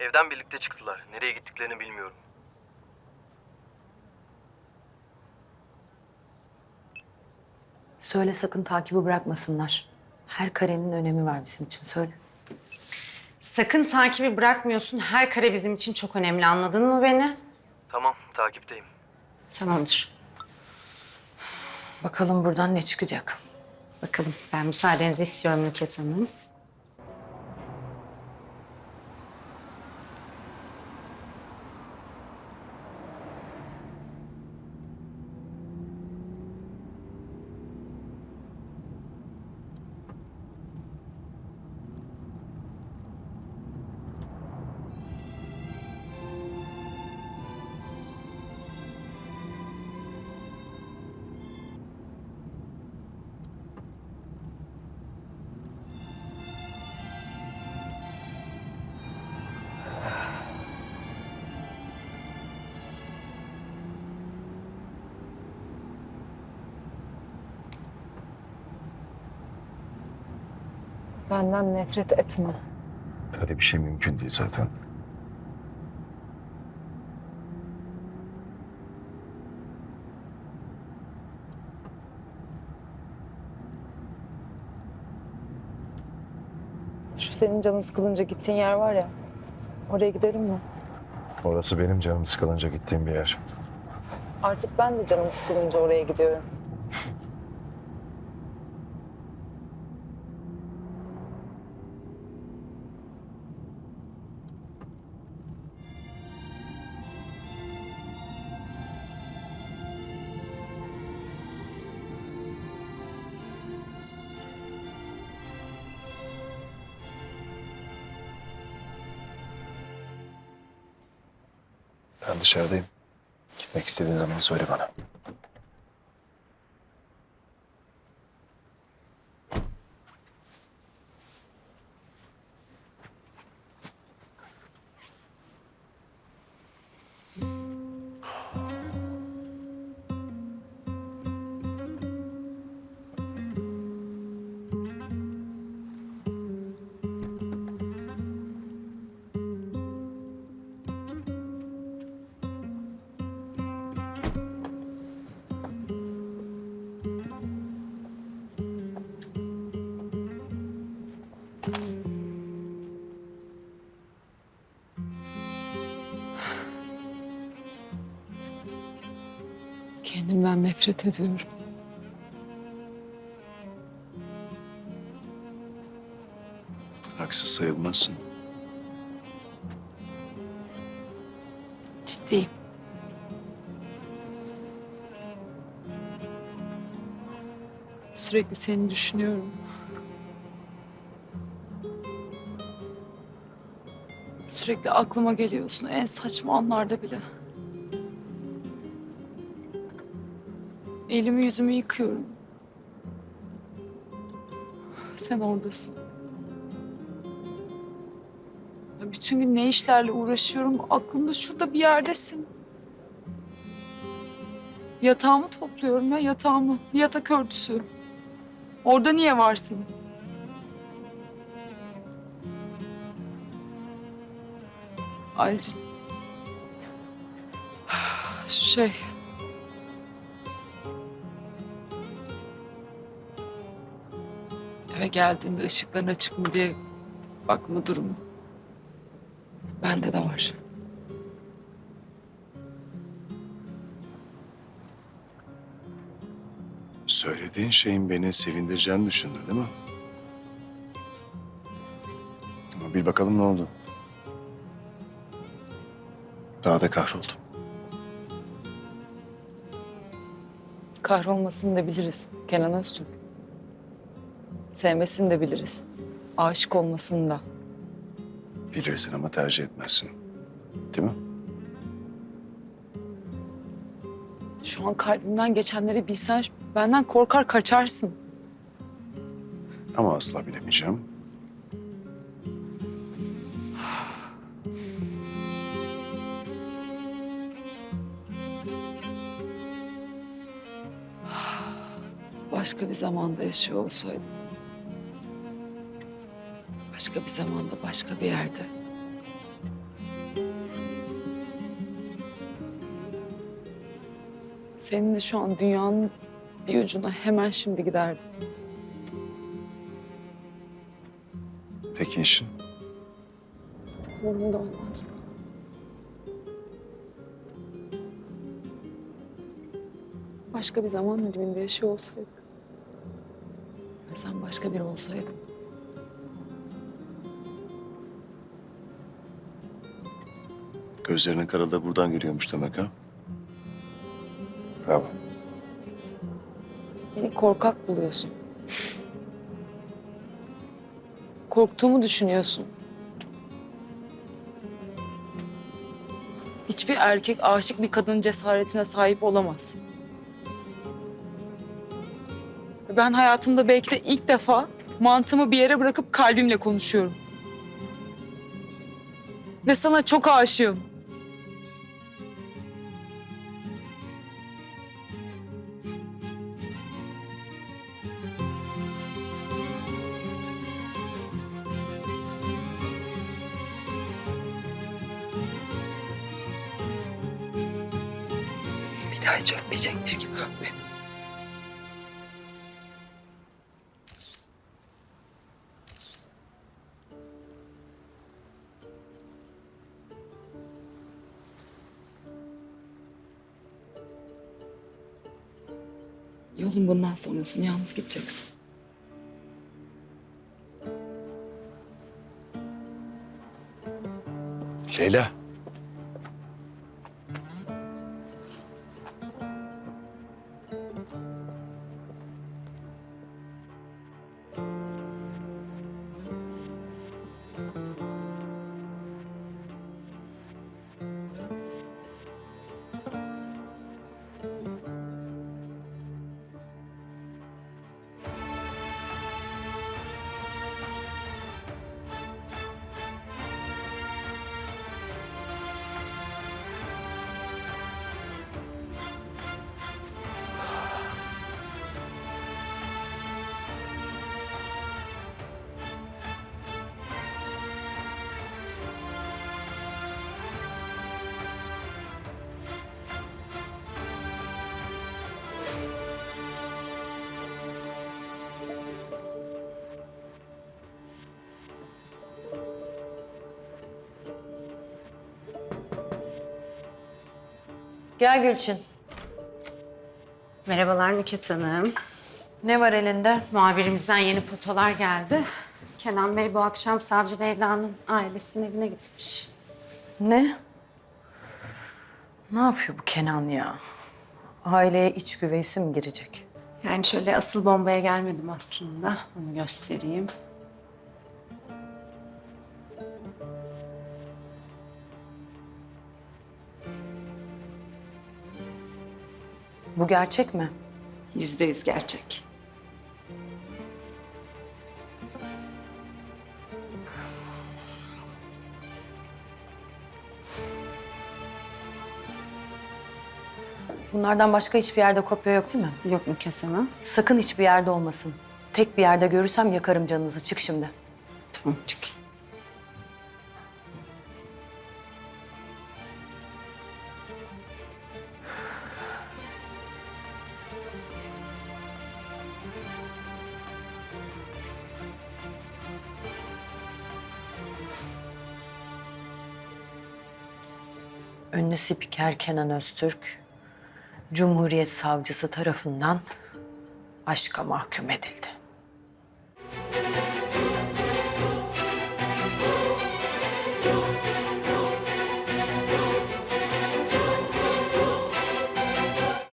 Evden birlikte çıktılar. Nereye gittiklerini bilmiyorum. Söyle sakın takibi bırakmasınlar. Her karenin önemi var bizim için söyle. Sakın takibi bırakmıyorsun. Her kare bizim için çok önemli. Anladın mı beni? Tamam, takipteyim. Tamamdır. Bakalım buradan ne çıkacak. Bakalım. Ben müsaadenizi istiyorum Nüket Hanım. Benden nefret etme. Öyle bir şey mümkün değil zaten. Şu senin canın sıkılınca gittiğin yer var ya. Oraya gidelim mi? Orası benim canım sıkılınca gittiğim bir yer. Artık ben de canım sıkılınca oraya gidiyorum. Ben dışarıdayım. Gitmek istediğin zaman söyle bana. Nefret ediyorum. Haksız sayılmazsın. Ciddiyim. Sürekli seni düşünüyorum. Sürekli aklıma geliyorsun en saçma anlarda bile. Elimi yüzümü yıkıyorum. Sen oradasın. Bütün gün ne işlerle uğraşıyorum. Aklımda şurada bir yerdesin. Yatağımı topluyorum ya yatağımı. Yatak örtüsü. Orada niye varsın? Ayrıca... Şu şey... Eve geldiğinde ışıkların açık mı diye bakma durumu. Bende de var. Söylediğin şeyin beni sevindireceğini düşündün değil mi? Ama bir bakalım ne oldu. Daha da kahroldum. Kahrolmasını da biliriz Kenan Öztürk. Sevmesini de biliriz. Aşık olmasını da. Bilirsin ama tercih etmezsin. Değil mi? Şu an kalbimden geçenleri bilsen benden korkar kaçarsın. Ama asla bilemeyeceğim. Başka bir zamanda yaşıyor olsaydım başka bir zamanda, başka bir yerde. Seninle şu an dünyanın bir ucuna hemen şimdi giderdim. Peki işin? Umurumda olmazdı. Başka bir zaman diliminde yaşıyor olsaydım. Ve sen başka biri olsaydın. Gözlerinin karalığı buradan geliyormuş demek ha? Bravo. Beni korkak buluyorsun. Korktuğumu düşünüyorsun. Hiçbir erkek aşık bir kadının cesaretine sahip olamaz. Ben hayatımda belki de ilk defa mantığımı bir yere bırakıp kalbimle konuşuyorum. Ve sana çok aşığım. Daha hiç ölmeyecekmiş gibi öp beni. Yolun bundan sonrasını yalnız gideceksin. Leyla. Gel Gülçin. Merhabalar Nüket Hanım. Ne var elinde? Muhabirimizden yeni fotolar geldi. Kenan Bey bu akşam Savcı Leyla'nın ailesinin evine gitmiş. Ne? Ne yapıyor bu Kenan ya? Aileye iç güveysi mi girecek? Yani şöyle asıl bombaya gelmedim aslında. Onu göstereyim. Bu gerçek mi? Yüzde yüz gerçek. Bunlardan başka hiçbir yerde kopya yok değil mi? Yok Nüket Hanım. Sakın hiçbir yerde olmasın. Tek bir yerde görürsem yakarım canınızı. Çık şimdi. Tamam çık. Ünlü spiker Kenan Öztürk, Cumhuriyet Savcısı tarafından aşka mahkum edildi.